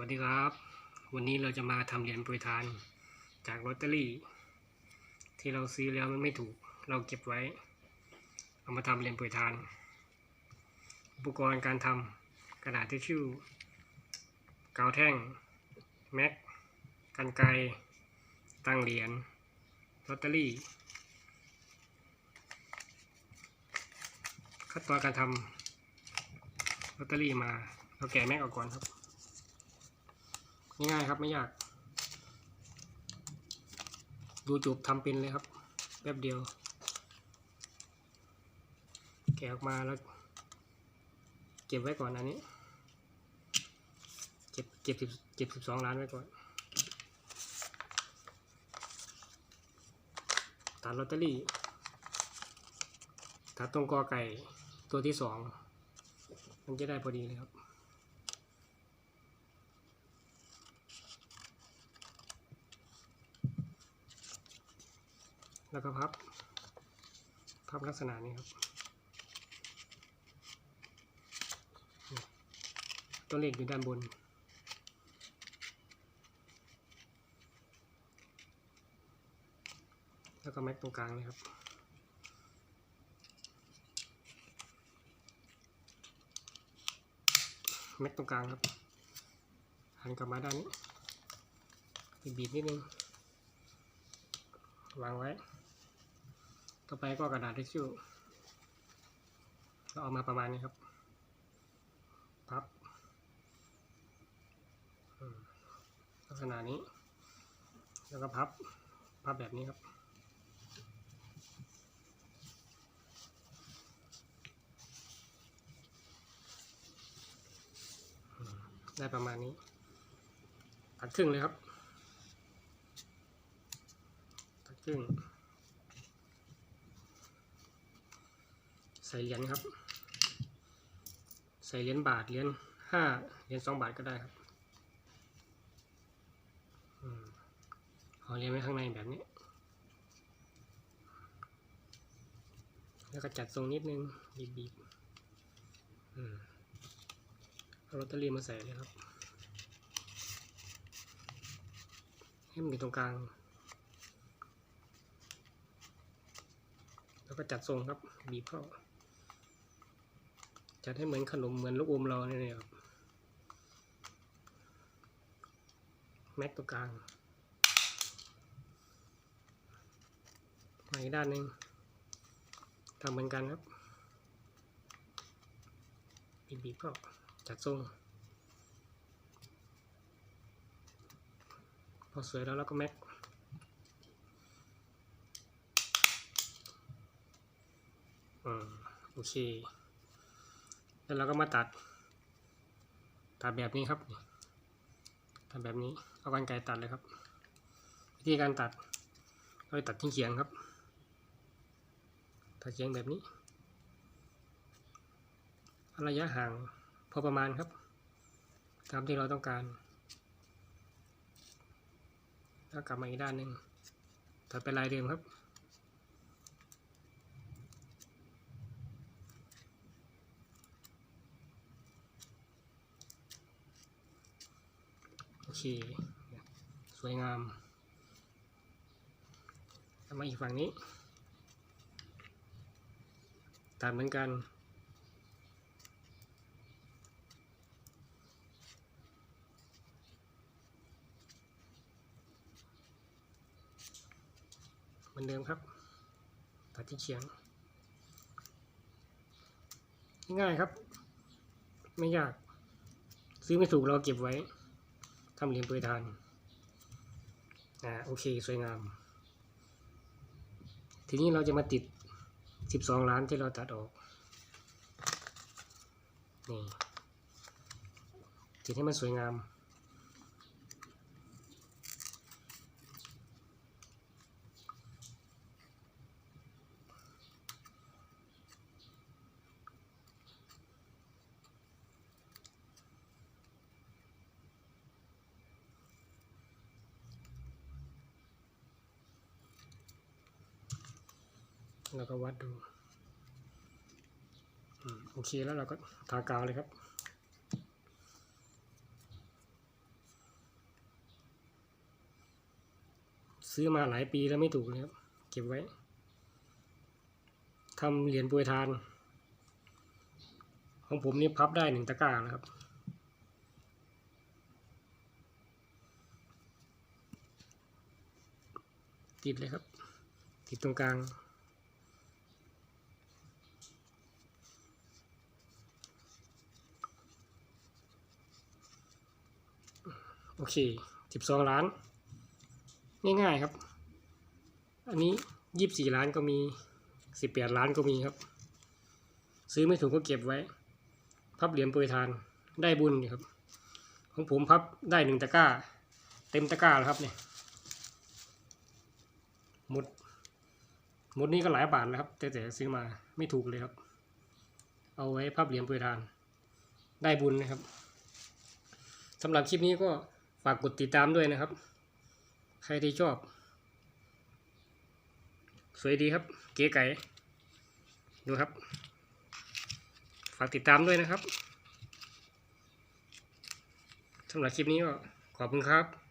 วัสดีครับ วันนี้เราจะมาทำเหรียญปรยทานจากลอตเตอรี่ ที่เราซื้อแล้วมันไม่ถูก เราเก็บไว้ เอามาทำเหรียญปรยทาน อุปกรณ์การทำกระดาษทิชชู่กาวแท่งแม็กกันไกรตั้งเหรียญลอตเตอรี่ ขั้นตอนการทำลอตเตอรี่มาเราแกะแม็กออกก่อนครับ ง่ายๆครับไม่ยาก ดูจูบทำเป็นเลยครับ แป๊บเดียว แกะออกมาแล้ว เก็บไว้ก่อนอันนี้ เก็บเก็บสิบเก็บสิบสองล้านไว้ก่อน ตัดลอตเตอรี่ ตัดตรงกอไก่ตัวที่สอง มันจะได้พอดีเลยครับ แล้วก็พับ พับลักษณะนี้ครับ ตัวเลขอยู่ด้านบน แล้วก็แม็กตรงกลางเลยครับแม็กตรงกลางครับ หันกลับมาด้านนี้บีบนิดนึงวางไว้ ต่อไปก็กระดาษทิชชู่ก็เอามาประมาณนี้ครับพับลักษณะนี้ แล้วก็พับ พับแบบนี้ครับได้ประมาณนี้ตัดครึ่งเลยครับตัดครึ่ง ใส่เหรียญครับ ใส่เหรียญบาทเหรียญห้าเหรียญสองบาทก็ได้ครับอืมเอาเหรียญไว้ข้างในแบบนี้ แล้วก็จัดทรงนิดนึงบีบบีบอืมเอาลอตเตอรี่มาใส่เลยครับให้มันอยู่ตรงกลาง แล้วก็จัดทรงครับบีบเข้า จัดให้เหมือนขนมเหมือนลูกอมเราเนี่ยครับแม็กตัวกลางมาอีกด้านหนึ่งทำเหมือนกันครับบีบบีบเข้าจัดทรงพอสวยแล้วเราก็แม็กอืมโอเค แล้วเราก็มาตัด ตัดแบบนี้ครับตัดแบบนี้เอากรรไกรตัดเลยครับ วิธีการตัดเราตัดที่เขียงครับ ตัดเขียงแบบนี้ระยะห่างพอประมาณครับ ตามที่เราต้องการแล้วกลับมาอีกด้านหนึ่งตัดไปลายเดิมครับ โอเค สวยงามมาอีกฝั่งนี้ ตัดเหมือนกัน เหมือนเดิมครับ ตัดที่เฉียง ง่ายครับ ไม่ยาก ซื้อไม่ถูกเราเก็บไว้ ทำเหรียญโปรยทานอ่าโอเคสวยงาม ทีนี้เราจะมาติด 12 ล้านที่เราตัดออกนี่ติดให้มันสวยงาม แล้วก็วัดดูโอเคแล้วเราก็ทากาวเลยครับซื้อมาหลายปีแล้วไม่ถูกเลยครับ เก็บไว้ทำเหรียญปวยทาน ของผมนี่พับได้หนึ่งตะกร้านะครับ ติดเลยครับ ติดตรงกลาง โอเคสิบสองล้าน ง่ายๆครับ อันนี้ยี่สิบสี่ล้านก็มีสิบแปดล้านก็มีครับ ซื้อไม่ถูกก็เก็บไว้ พับเหรียญโปรยทานได้บุญอยู่ครับ ของผมพับได้หนึ่งตะกร้า เต็มตะกร้าแล้วครับเนี่ยหมดหมดนี้ก็หลายบาทแล้วครับแต่แต่ซื้อมาไม่ถูกเลยครับ เอาไว้พับเหรียญโปรยทานได้บุญนะครับสำหรับคลิปนี้ก็ ฝากกดติดตามด้วยนะครับ ใครที่ชอบ สวยดีครับ เก๋ไก่ดูครับ ฝากติดตามด้วยนะครับสำหรับคลิปนี้ก็ขอบคุณครับ